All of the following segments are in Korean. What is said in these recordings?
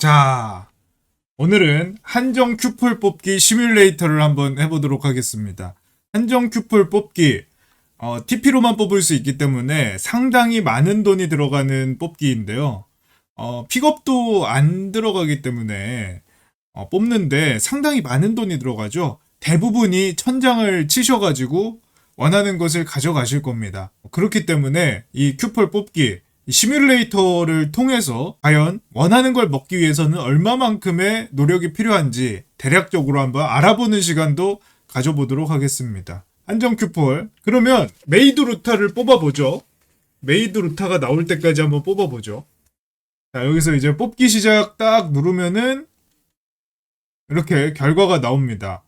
자, 오늘은 한정 큐폴 뽑기 시뮬레이터를 한번 해보도록 하겠습니다. 한정 큐폴 뽑기, 어, TP로만 뽑을 수 있기 때문에 상당히 많은 돈이 들어가는 뽑기인데요. 어, 픽업도 안 들어가기 때문에 어, 뽑는데 상당히 많은 돈이 들어가죠. 대부분이 천장을 치셔가지고 원하는 것을 가져가실 겁니다. 그렇기 때문에 이 큐폴 뽑기 이 시뮬레이터를 통해서 과연 원하는 걸 먹기 위해서는 얼마만큼의 노력이 필요한지 대략적으로 한번 알아보는 시간도 가져보도록 하겠습니다. 한정 큐폴. 그러면 메이드 루타를 뽑아보죠. 메이드 루타가 나올 때까지 한번 뽑아보죠. 자, 여기서 이제 뽑기 시작 딱 누르면은 이렇게 결과가 나옵니다.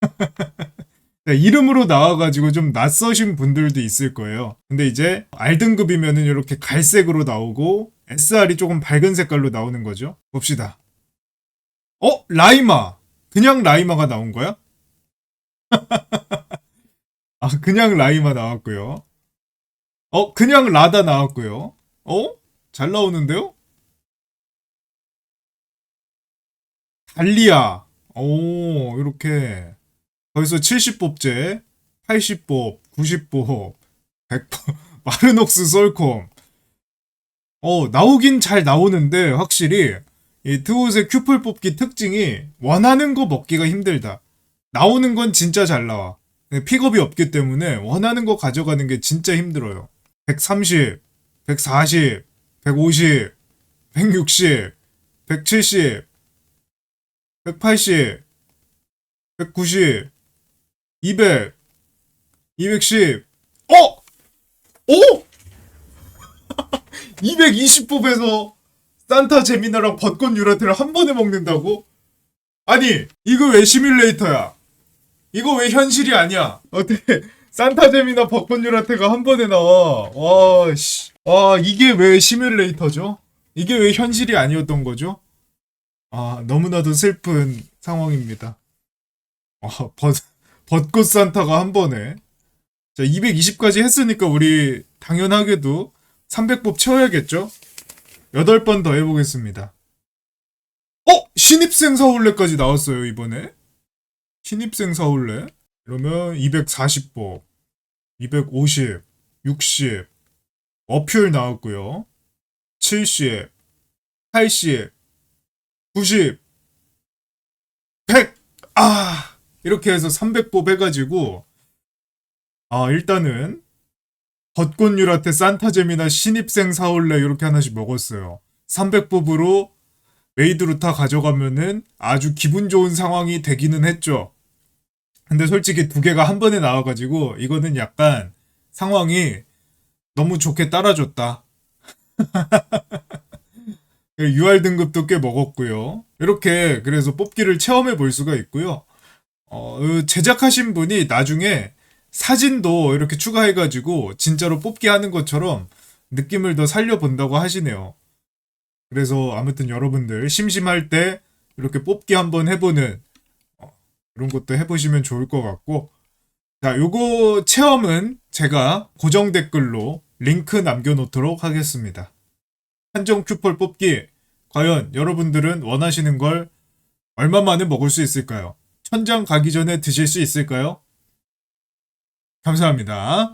네, 이름으로 나와가지고 좀 낯서신 분들도 있을 거예요. 근데 이제 R등급이면은 이렇게 갈색으로 나오고 SR이 조금 밝은 색깔로 나오는 거죠. 봅시다. 어? 라이마! 그냥 라이마가 나온 거야? 아, 그냥 라이마 나왔고요. 어? 그냥 라다 나왔고요. 어? 잘 나오는데요? 달리아. 오, 이렇게. 거기서 70뽑제, 80뽑, 90뽑, 100뽑, 마르녹스 솔콤. 어, 나오긴 잘 나오는데, 확실히, 이 트옷의 큐플 뽑기 특징이 원하는 거 먹기가 힘들다. 나오는 건 진짜 잘 나와. 근데 픽업이 없기 때문에 원하는 거 가져가는 게 진짜 힘들어요. 130, 140, 150, 160, 170, 180, 190, 200, 210, 어! 오! 220뽑에서 산타 제미나랑 벚꽃 유라테를 한 번에 먹는다고? 아니, 이거 왜 시뮬레이터야? 이거 왜 현실이 아니야? 어떻게 산타 제미나 벚꽃 유라테가 한 번에 나와? 와, 씨. 와, 이게 왜 시뮬레이터죠? 이게 왜 현실이 아니었던 거죠? 아, 너무나도 슬픈 상황입니다. 아, 벚, 벚꽃 산타가 한 번에. 자, 220까지 했으니까 우리 당연하게도 300법 채워야겠죠? 8번 더 해보겠습니다. 어? 신입생 사올레까지 나왔어요, 이번에. 신입생 사올레. 그러면 240법, 250, 60, 어퓨얼 나왔고요. 70, 80, 90, 100! 아! 이렇게 해서 300법 해가지고, 아, 일단은, 벚꽃 유라테 산타제미나 신입생 사올레 이렇게 하나씩 먹었어요. 300법으로 메이드 루타 가져가면은 아주 기분 좋은 상황이 되기는 했죠. 근데 솔직히 두 개가 한 번에 나와가지고, 이거는 약간 상황이 너무 좋게 따라줬다. UR 등급도 꽤 먹었고요. 이렇게 그래서 뽑기를 체험해 볼 수가 있고요. 어, 그 제작하신 분이 나중에 사진도 이렇게 추가해가지고 진짜로 뽑기 하는 것처럼 느낌을 더 살려본다고 하시네요. 그래서 아무튼 여러분들 심심할 때 이렇게 뽑기 한번 해보는 어, 그런 것도 해보시면 좋을 것 같고 자 요거 체험은 제가 고정 댓글로 링크 남겨놓도록 하겠습니다. 한정 큐폴 뽑기 과연 여러분들은 원하시는 걸 얼마 만에 먹을 수 있을까요? 천장 가기 전에 드실 수 있을까요? 감사합니다.